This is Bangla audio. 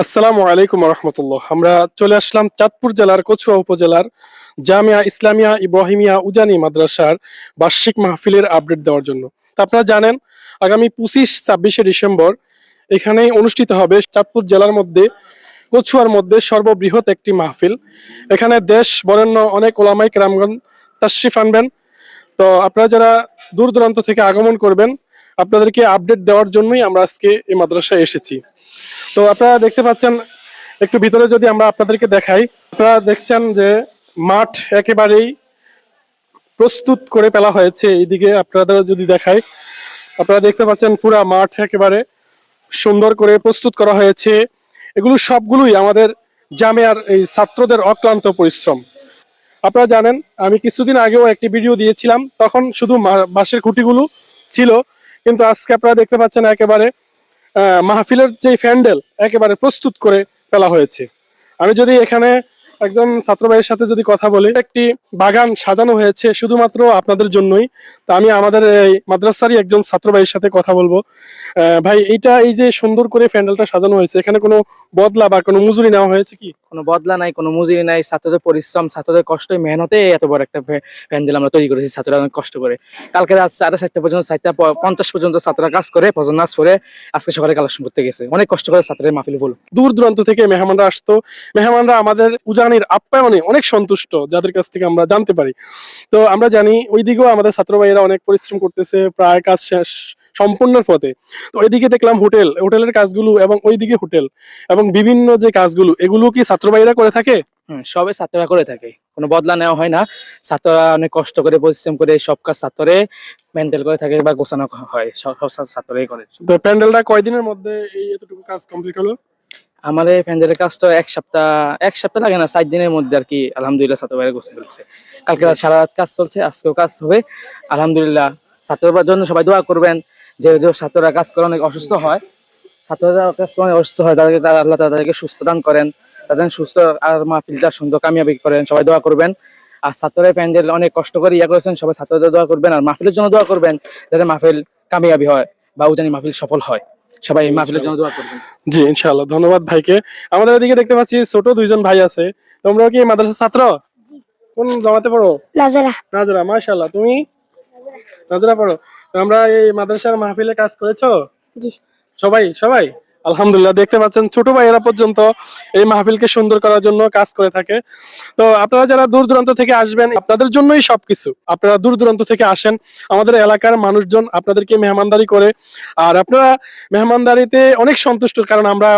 আসসালামু আলাইকুম রহমতুল্লাহ। আমরা চলে আসলাম চাঁদপুর জেলার কচুয়া উপজেলার জামিয়া ইসলামিয়া ইব্রাহিমিয়া উজানি মাদ্রাসার বার্ষিক মাহফিলের আপডেট দেওয়ার জন্য। তা আপনারা জানেন, আগামী পঁচিশ, ছাব্বিশে ডিসেম্বর এখানেই অনুষ্ঠিত হবে চাঁদপুর জেলার মধ্যে, কচুয়ার মধ্যে সর্ববৃহৎ একটি মাহফিল। এখানে দেশ বরেণ্য অনেক ওলামাই কেরামগণ তাশরিফ আনবেন। তো আপনারা যারা দূর দূরান্ত থেকে আগমন করবেন, আপনাদেরকে আপডেট দেওয়ার জন্যই আমরা আজকে এই মাদ্রাসায় এসেছি। তো আপনারা দেখতে পাচ্ছেন, একটু ভিতরে যদি আমরা আপনাদেরকে দেখাই, আপনারা দেখছেন যে মাঠ একেবারেই প্রস্তুত করে ফেলা হয়েছে। এইদিকে আপনাদের যদি দেখাই, আপনারা দেখতে পাচ্ছেন পুরা মাঠ একেবারে সুন্দর করে প্রস্তুত করা হয়েছে। এগুলো সবগুলোই আমাদের জামিয়ার এই ছাত্রদের অক্লান্ত পরিশ্রম। আপনারা জানেন, আমি কিছুদিন আগেও একটি ভিডিও দিয়েছিলাম, তখন শুধু বাঁশের খুঁটিগুলো ছিল, কিন্তু আজকে আপনারা দেখতে পাচ্ছেন একেবারে মাহফিলের যে প্যান্ডেল একেবারে প্রস্তুত করে ফেলা হয়েছে। আমি যদি এখানে একজন ছাত্র ভাইয়ের সাথে যদি কথা বলি একটি বাগান সাজানো হয়েছে শুধুমাত্র আপনাদের জন্যই। তা আমি আমাদের এই মাদ্রাসারই একজন ছাত্র ভাইয়ের সাথে কথা বলব। ভাই এইটা এই যে সুন্দর করে প্যান্ডেলটা সাজানো হয়েছে এখানে কোনো বদলা বা কোনো মজুরি নেওয়া হয়েছে কি? কোনো বদলা নাই কোনো মজুরি নাই। ছাত্রদের পরিশ্রম ছাত্রদের কষ্ট মেহনতে এত বড় একটা প্যান্ডেল আমরা তৈরি করেছি ছাত্ররা অনেক কষ্ট করে। কালকে রাত সাড়ে চারটা পর্যন্ত চারটা পঞ্চাশ পর্যন্ত ছাত্ররা কাজ করে ভজন নাচ করে আজকে সকালে কালেকশন করতে গেছে। অনেক কষ্ট করে ছাত্রের মাহফিল বল দূর দূরান্ত থেকে মেহমানরা আসতো। মেহমানরা আমাদের উজানির আপ্যায়নে অনেক সন্তুষ্ট যাদের কাছ থেকে আমরা জানতে পারি। তো আমরা জানি ওই দিকেও আমাদের ছাত্র ভাইয়েরা অনেক পরিশ্রম করতেছে প্রায় কাজ শেষ সম্পূর্ণের পথে। তো ওইদিকে দেখলাম হোটেল হোটেলের কাজগুলো এবং ওইদিকে হোটেল এবং বিভিন্ন যে কাজগুলো এগুলো কি ছাত্র ভাইয়েরা করে থাকে? সবে ছাত্ররা করে থাকে। কোনো বদলা নেওয়া হয় না। ছাত্ররা অনেক কষ্ট করে পরিশ্রম করে সব কাজ ছাত্রে প্যান্ডেল করে থাকে বা গোছানো হয়। সব সব ছাত্ররাই করে। তো প্যান্ডেলটা কয়দিনের মধ্যে এই এতটুকু কাজ কমপ্লিট হলো? আমাদের প্যান্ডেলের কাজ তো এক সপ্তাহ এক সপ্তাহ লাগে না, চার দিনের মধ্যে আর কি আলহামদুলিল্লাহ ছাত্র ভাইরা গোছানো ফেলছে কালকে রাত সারা রাত কাজ চলছে, আজকেও কাজ হবে। আলহামদুলিল্লাহ ছাত্রদের জন্য সবাই দোয়া করবেন যে ছাত্ররা কাজ করে অনেক অসুস্থ হয়। ছাত্ররা কাজ করে অসুস্থ হয়, তাদেরকে আল্লাহ তাদেরকে সুস্থ দান করেন। তাদের সুস্থ আর মাহফিলটা সুন্দর কামিয়াবি করেন, সবাই দোয়া করবেন। আর ছাত্ররা প্যান্ডেল অনেক কষ্ট করে ইয়া করেছেন, সবাই ছাত্রদের দোয়া করবেন আর মাহফিলের জন্য দোয়া করবেন, যাতে মাহফিল কামিয়াবি হয় বা উজানি মাহফিল সফল হয়। সবাই এই মাহফিলের জন্য দোয়া করবেন। জি ইনশাআল্লাহ। ধন্যবাদ ভাইকে। আমাদের এদিকে দেখতে পাচ্ছি ছোট দুইজন ভাই আছে। তোমরা কি মাদ্রাসার ছাত্র? কোন জামাতে পড়ো? নাজরা। নাজরা মাশাআল্লাহ। তুমি? নাজরা। পড়ো। আমরা এই মাদ্রাসার মাহফিলে কাজ করেছ? জি। সবাই? সবাই? আলহামদুলিল্লাহ, দেখতে পাচ্ছেন ছোট ভাইয়েরা পর্যন্ত এই মাহফিলকে সুন্দর করার জন্য কাজ করে থাকে। তো আপনারা যারা দূর দূরান্ত থেকে আসবেন, আপনাদের জন্যই সবকিছু। আপনারা দূর দূরান্ত থেকে আসেন, আমাদের এলাকার মানুষজন আপনাদেরকে মেহমানদারি করে। আর আপনারা মেহমানদারিতে অনেক সন্তুষ্ট, কারণ আমরা